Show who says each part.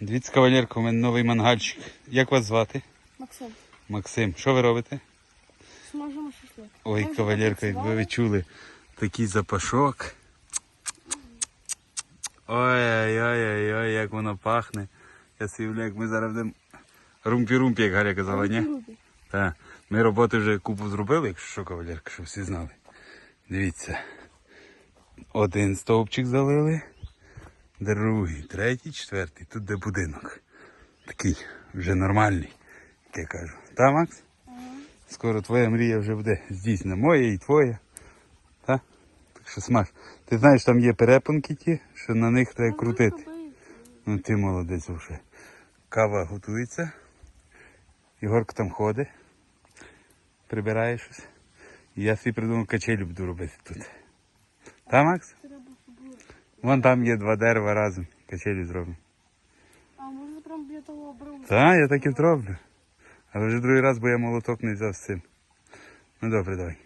Speaker 1: Дивіться, кавалерка, у мене новий мангальчик. Як вас звати?
Speaker 2: Максим,
Speaker 1: Максим. Що ви робите?
Speaker 2: смажемо шашлик.
Speaker 1: Ой,
Speaker 2: вже
Speaker 1: кавалерка, якби ви чули такий запашок. Ой-ой-ой, як воно пахне. Я сивлю, як ми зараз будемо румпі-румпі, як Галя казала, ні? Так. Ми роботи вже купу зробили, якщо що, кавалерка, щоб всі знали. Дивіться. Один стовпчик залили, другий, третій, четвертий. Тут де будинок. Такий вже нормальний, як я кажу. Та, Макс? Скоро твоя мрія вже буде здійснена. Моя і твоя. Та? Так що смаж. Ти знаєш, там є перепонки ті, що на них треба крутити. Ну ти молодець вже. Кава готується. Ігорка там ходить. Прибирає щось. І я собі придумав качелю буду робити тут. Та, Макс? Вон там є два дерева разом. Качелі зробимо.
Speaker 2: А може прям для того обриву?
Speaker 1: Так, я так і зроблю. Але вже другий раз, бо я молоток не взяв з цим. Ну добре, давай.